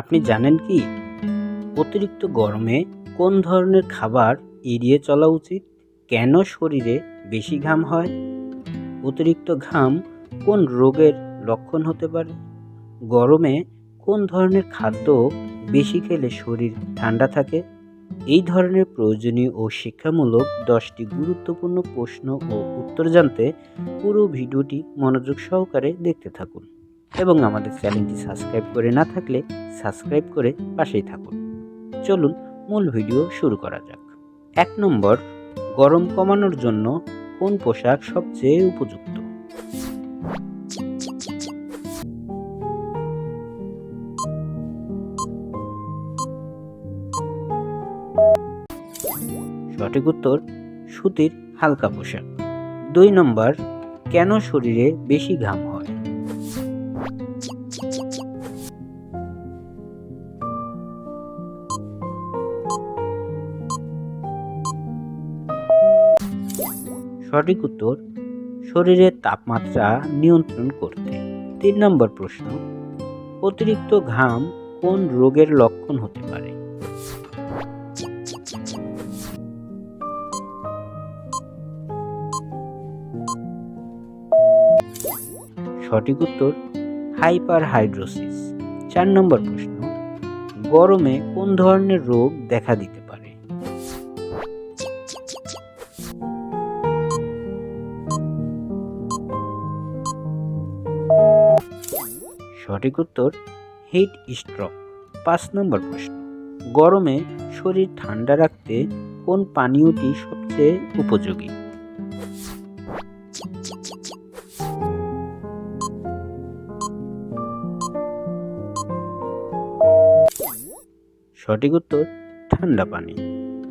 আপনি জানেন কি? অতিরিক্ত গরমে কোন ধরনের খাবার এড়িয়ে চলা উচিত? কেন শরীরে বেশি ঘাম হয়? অতিরিক্ত ঘাম কোন রোগের লক্ষণ হতে পারে? গরমে কোন ধরনের খাদ্য বেশি খেলে শরীর ঠান্ডা থাকে? এই ধরনের প্রয়োজনীয় ও শিক্ষামূলক দশটি গুরুত্বপূর্ণ প্রশ্ন ও উত্তর জানতে পুরো ভিডিওটি মনোযোগ সহকারে দেখতে থাকুন। এবং আমাদের চ্যানেলটি সাবস্ক্রাইব করে না থাকলে সাবস্ক্রাইব করে পাশেই থাকুন। চলুন মূল ভিডিও শুরু করা যাক। এক নম্বর, গরম কমানোর জন্য কোন পোশাক সবচেয়ে উপযুক্ত? সঠিক উত্তর, সুতির হালকা পোশাক। দুই নম্বর, কেন শরীরে বেশি ঘাম হয়? সঠিক উত্তর, শরীরের তাপমাত্রা নিয়ন্ত্রণ করতে। তিন নম্বর প্রশ্ন, অতিরিক্ত ঘাম কোন রোগের লক্ষণ হতে পারে? সঠিক উত্তর হাইপার হাইড্রোসিস চার নম্বর প্রশ্ন, গরমে কোন ধরনের রোগ দেখা দিতে সঠিক উত্তর হিট স্ট্রোক পাঁচ নম্বর প্রশ্ন। গরমে শরীর ঠান্ডা রাখতে কোন পানীয়টি সবচেয়ে উপযোগী? সঠিক উত্তর, ঠান্ডা পানি।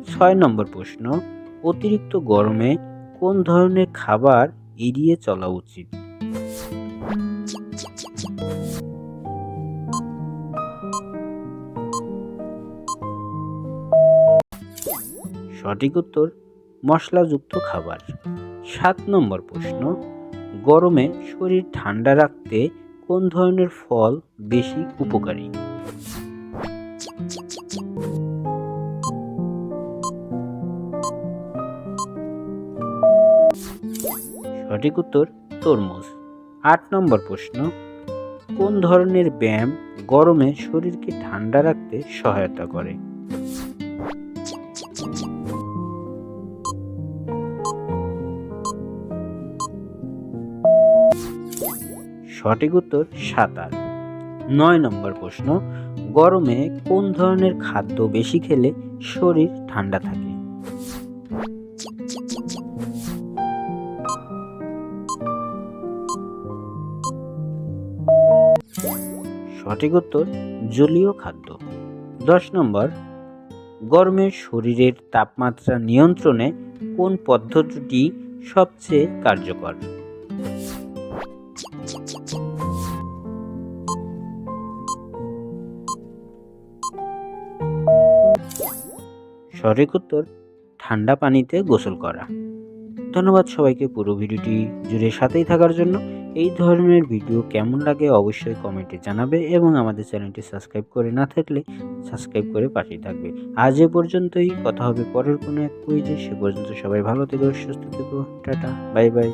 ছয় নম্বর প্রশ্ন, অতিরিক্ত গরমে কোন ধরনের খাবার এড়িয়ে চলা উচিত? সঠিক উত্তর, মশলাযুক্ত খাবার। সাত নম্বর প্রশ্ন, গরমে শরীর ঠান্ডা রাখতে কোন ধরনের ফল বেশি উপকারী? সঠিক উত্তর, তরমুজ। আট নম্বর প্রশ্ন, কোন ধরনের ব্যায়াম গরমে শরীরকে ঠান্ডা রাখতে সহায়তা করে? সঠিক উত্তর সাঁতার নয় নম্বর প্রশ্ন, গরমে কোন ধরনের খাদ্য বেশি খেলে শরীর ঠান্ডা থাকে? সঠিক উত্তর, জলীয় খাদ্য। দশ নম্বর, গরমে শরীরের তাপমাত্রা নিয়ন্ত্রণে কোন পদ্ধতিটি সবচেয়ে কার্যকর? সঠিক উত্তর, ঠান্ডা পানিতে গোসল করা। ধন্যবাদ সবাইকে পুরো ভিডিওটি জুড়ে সাথেই থাকার জন্য। এই ধরনের ভিডিও কেমন লাগে অবশ্যই কমেন্টে জানাবে এবং আমাদের চ্যানেলটি সাবস্ক্রাইব করে না থাকলে সাবস্ক্রাইব করে পাশেই থাকবে। আজ এ পর্যন্তই, কথা হবে পরের কোনো এক কুইজে সে পর্যন্ত সবাই ভালো থেকো, সুস্থ থেকো, টাটা, বাই বাই।